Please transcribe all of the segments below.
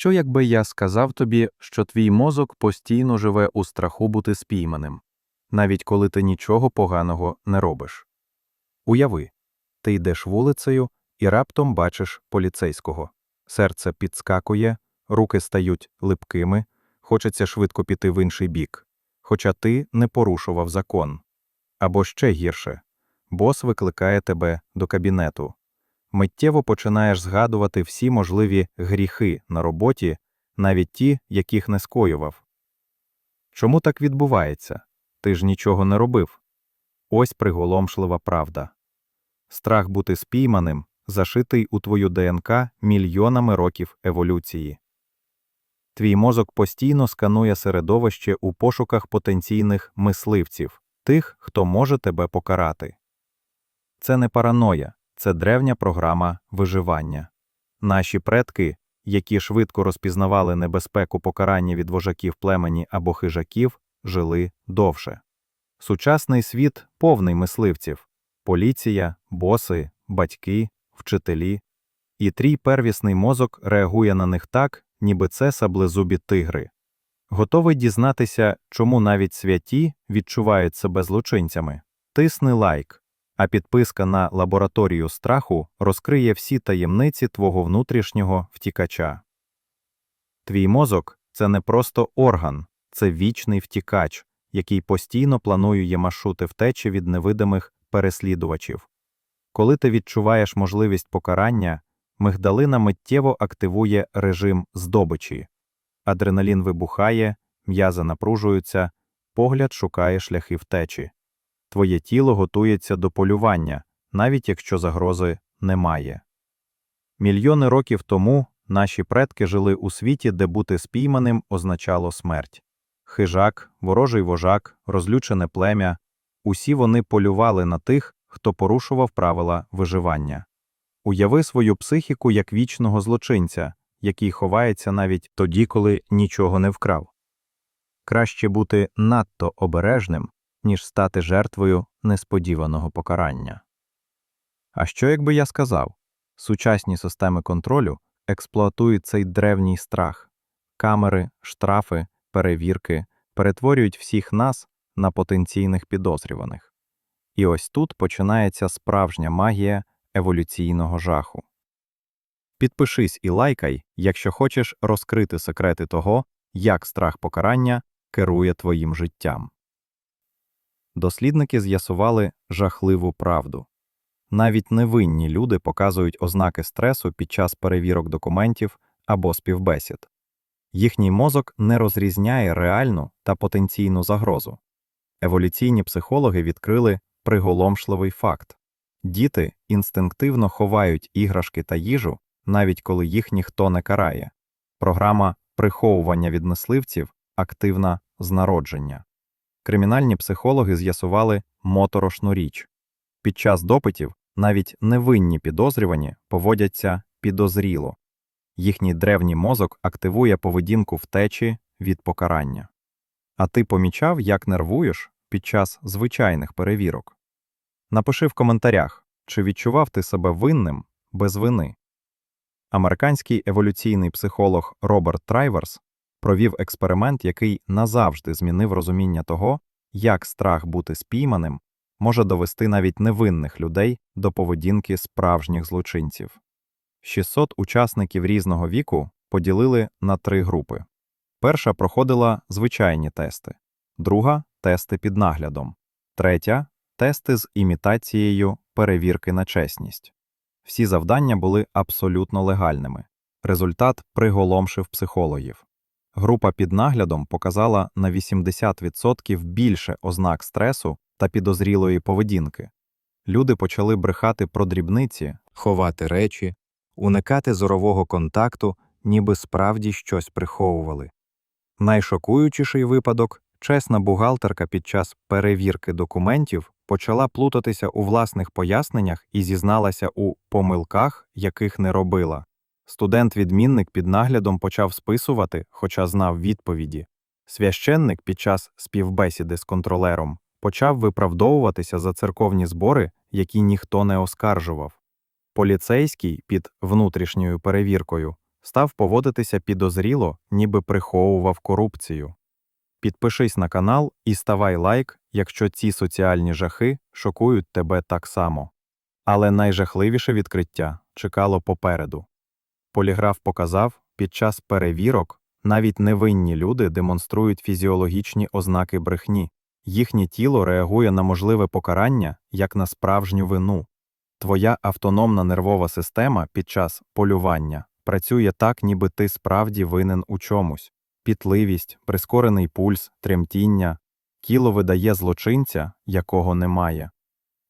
Що якби я сказав тобі, що твій мозок постійно живе у страху бути спійманим, навіть коли ти нічого поганого не робиш? Уяви, ти йдеш вулицею і раптом бачиш поліцейського. Серце підскакує, руки стають липкими, хочеться швидко піти в інший бік, хоча ти не порушував закон. Або ще гірше бос викликає тебе до кабінету. Миттєво починаєш згадувати всі можливі гріхи на роботі, навіть ті, яких не скоював. Чому так відбувається? Ти ж нічого не робив. Ось приголомшлива правда. Страх бути спійманим зашитий у твою ДНК мільйонами років еволюції. Твій мозок постійно сканує середовище у пошуках потенційних мисливців, тих, хто може тебе покарати. Це не параноя, це древня програма виживання. Наші предки, які швидко розпізнавали небезпеку покарання від вожаків племені або хижаків, жили довше. Сучасний світ повний мисливців поліція, боси, батьки, вчителі. І трій первісний мозок реагує на них так, ніби це саблезубі тигри. Готовий дізнатися, чому навіть святі відчувають себе злочинцями. Тисни лайк, а підписка на лабораторію страху розкриє всі таємниці твого внутрішнього втікача. Твій мозок це не просто орган, це вічний втікач, який постійно планує маршрути втечі від невидимих переслідувачів. Коли ти відчуваєш можливість покарання, мигдалина миттєво активує режим здобичі. Адреналін вибухає, м'язи напружуються, погляд шукає шляхи втечі. Твоє тіло готується до полювання, навіть якщо загрози немає. Мільйони років тому наші предки жили у світі, де бути спійманим означало смерть. Хижак, ворожий вожак, розлючене плем'я усі вони полювали на тих, хто порушував правила виживання. Уяви свою психіку як вічного злочинця, який ховається навіть тоді, коли нічого не вкрав. Краще бути надто обережним, ніж стати жертвою несподіваного покарання. А що якби я сказав? Сучасні системи контролю експлуатують цей древній страх, камери, штрафи, перевірки перетворюють всіх нас на потенційних підозрюваних. І ось тут починається справжня магія еволюційного жаху. Підпишись і лайкай, якщо хочеш розкрити секрети того, як страх покарання керує твоїм життям. Дослідники з'ясували жахливу правду. Навіть невинні люди показують ознаки стресу під час перевірок документів або співбесід. Їхній мозок не розрізняє реальну та потенційну загрозу. Еволюційні психологи відкрили приголомшливий факт діти інстинктивно ховають іграшки та їжу, навіть коли їх ніхто не карає. Програма приховування від мисливців активна з народження. Кримінальні психологи з'ясували моторошну річ. Під час допитів навіть невинні підозрювані поводяться підозріло. Їхній древній мозок активує поведінку втечі від покарання. А ти помічав, як нервуєш під час звичайних перевірок? Напиши в коментарях, чи відчував ти себе винним без вини. Американський еволюційний психолог Роберт Трайверс провів експеримент, який назавжди змінив розуміння того, як страх бути спійманим може довести навіть невинних людей до поведінки справжніх злочинців. 600 учасників різного віку поділили на три групи. Перша проходила звичайні тести, друга тести під наглядом, третя тести з імітацією перевірки на чесність. Всі завдання були абсолютно легальними. Результат приголомшив психологів. Група під наглядом показала на 80% більше ознак стресу та підозрілої поведінки. Люди почали брехати про дрібниці, ховати речі, уникати зорового контакту, ніби справді щось приховували. Найшокуючіший випадок чесна бухгалтерка під час перевірки документів почала плутатися у власних поясненнях і зізналася у помилках, яких не робила. Студент-відмінник під наглядом почав списувати, хоча знав відповіді. Священник під час співбесіди з контролером почав виправдовуватися за церковні збори, які ніхто не оскаржував. Поліцейський під внутрішньою перевіркою став поводитися підозріло, ніби приховував корупцію. Підпишись на канал і ставай лайк, якщо ці соціальні жахи шокують тебе так само. Але найжахливіше відкриття чекало попереду. Поліграф показав, під час перевірок навіть невинні люди демонструють фізіологічні ознаки брехні. Їхнє тіло реагує на можливе покарання як на справжню вину. Твоя автономна нервова система під час полювання працює так, ніби ти справді винен у чомусь. Пітливість, прискорений пульс, тремтіння. Тіло видає злочинця, якого немає.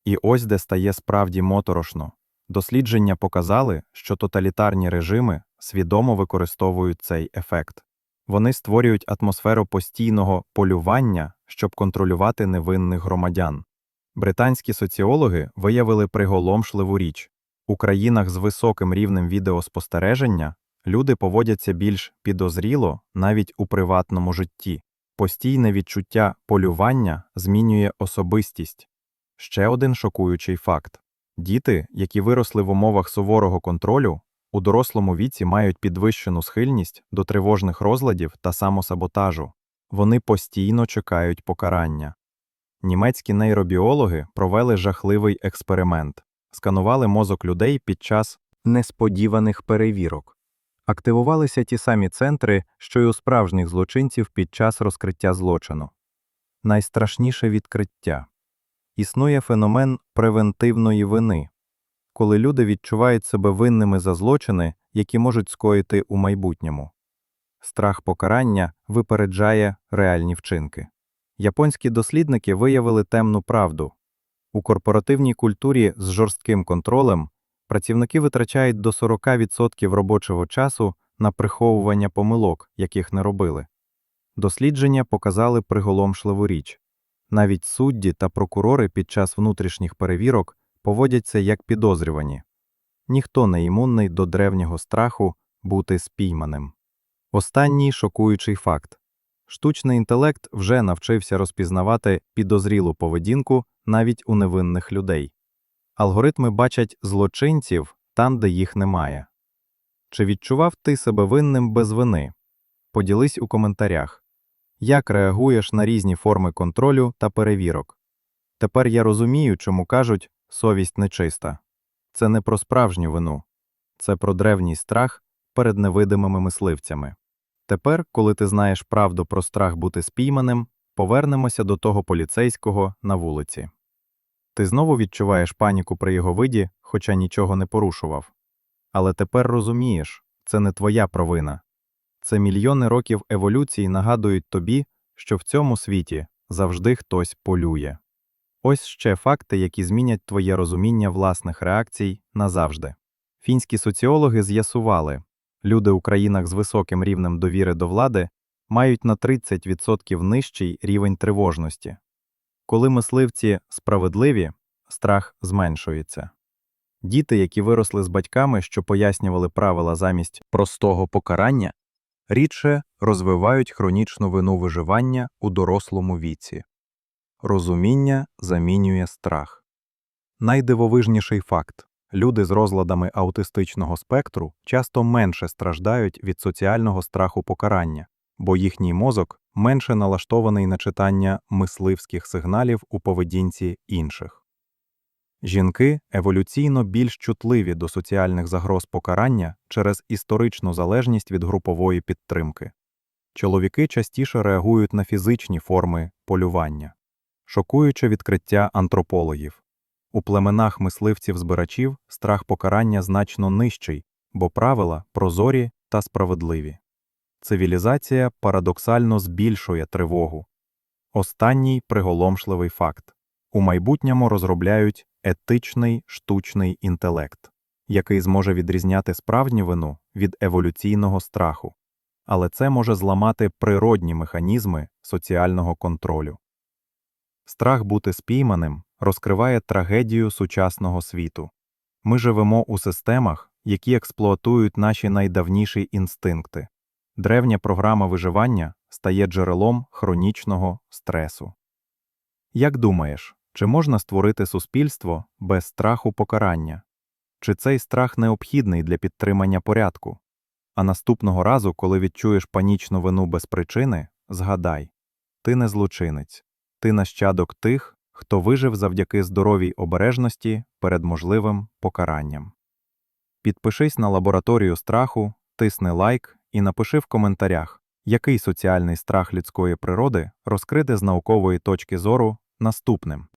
І ось де стає справді моторошно. Дослідження показали, що тоталітарні режими свідомо використовують цей ефект. Вони створюють атмосферу постійного полювання, щоб контролювати невинних громадян. Британські соціологи виявили приголомшливу річ. У країнах з високим рівнем відеоспостереження люди поводяться більш підозріло навіть у приватному житті. Постійне відчуття полювання змінює особистість. Ще один шокуючий факт. Діти, які виросли в умовах суворого контролю, у дорослому віці мають підвищену схильність до тривожних розладів та самосаботажу. Вони постійно чекають покарання. Німецькі нейробіологи провели жахливий експеримент, сканували мозок людей під час несподіваних перевірок. Активувалися ті самі центри, що й у справжніх злочинців під час розкриття злочину. Найстрашніше відкриття існує феномен превентивної вини, коли люди відчувають себе винними за злочини, які можуть скоїти у майбутньому. Страх покарання випереджає реальні вчинки. Японські дослідники виявили темну правду. У корпоративній культурі з жорстким контролем працівники витрачають до 40% робочого часу на приховування помилок, яких не робили. Дослідження показали приголомшливу річ. Навіть судді та прокурори під час внутрішніх перевірок поводяться як підозрювані. Ніхто не імунний до древнього страху бути спійманим. Останній шокуючий факт. Штучний інтелект вже навчився розпізнавати підозрілу поведінку навіть у невинних людей. Алгоритми бачать злочинців там, де їх немає. Чи відчував ти себе винним без вини? Поділись у коментарях. Як реагуєш на різні форми контролю та перевірок? Тепер я розумію, чому кажуть совість нечиста. Це не про справжню вину, це про древній страх перед невидимими мисливцями. Тепер, коли ти знаєш правду про страх бути спійманим, повернемося до того поліцейського на вулиці. Ти знову відчуваєш паніку при його виді, хоча нічого не порушував. Але тепер розумієш, це не твоя провина. Це мільйони років еволюції нагадують тобі, що в цьому світі завжди хтось полює. Ось ще факти, які змінять твоє розуміння власних реакцій назавжди. Фінські соціологи з'ясували, люди у країнах з високим рівнем довіри до влади мають на 30% нижчий рівень тривожності. Коли мисливці справедливі, страх зменшується. Діти, які виросли з батьками, що пояснювали правила замість простого покарання, рідше розвивають хронічну вину виживання у дорослому віці. Розуміння замінює страх. Найдивовижніший факт люди з розладами аутистичного спектру часто менше страждають від соціального страху покарання, бо їхній мозок менше налаштований на читання мисливських сигналів у поведінці інших. Жінки еволюційно більш чутливі до соціальних загроз покарання через історичну залежність від групової підтримки. Чоловіки частіше реагують на фізичні форми полювання. Шокуюче відкриття антропологів. У племенах мисливців-збирачів страх покарання значно нижчий, бо правила прозорі та справедливі. Цивілізація парадоксально збільшує тривогу. Останній приголомшливий факт. У майбутньому розробляють етичний штучний інтелект, який зможе відрізняти справжню вину від еволюційного страху. Але це може зламати природні механізми соціального контролю. Страх бути спійманим розкриває трагедію сучасного світу. Ми живемо у системах, які експлуатують наші найдавніші інстинкти. Древня програма виживання стає джерелом хронічного стресу. Як думаєш, чи можна створити суспільство без страху покарання? Чи цей страх необхідний для підтримання порядку? А наступного разу, коли відчуєш панічну вину без причини, згадай ти не злочинець, ти нащадок тих, хто вижив завдяки здоровій обережності перед можливим покаранням. Підпишись на лабораторію страху, тисни лайк і напиши в коментарях, який соціальний страх людської природи розкрити з наукової точки зору наступним.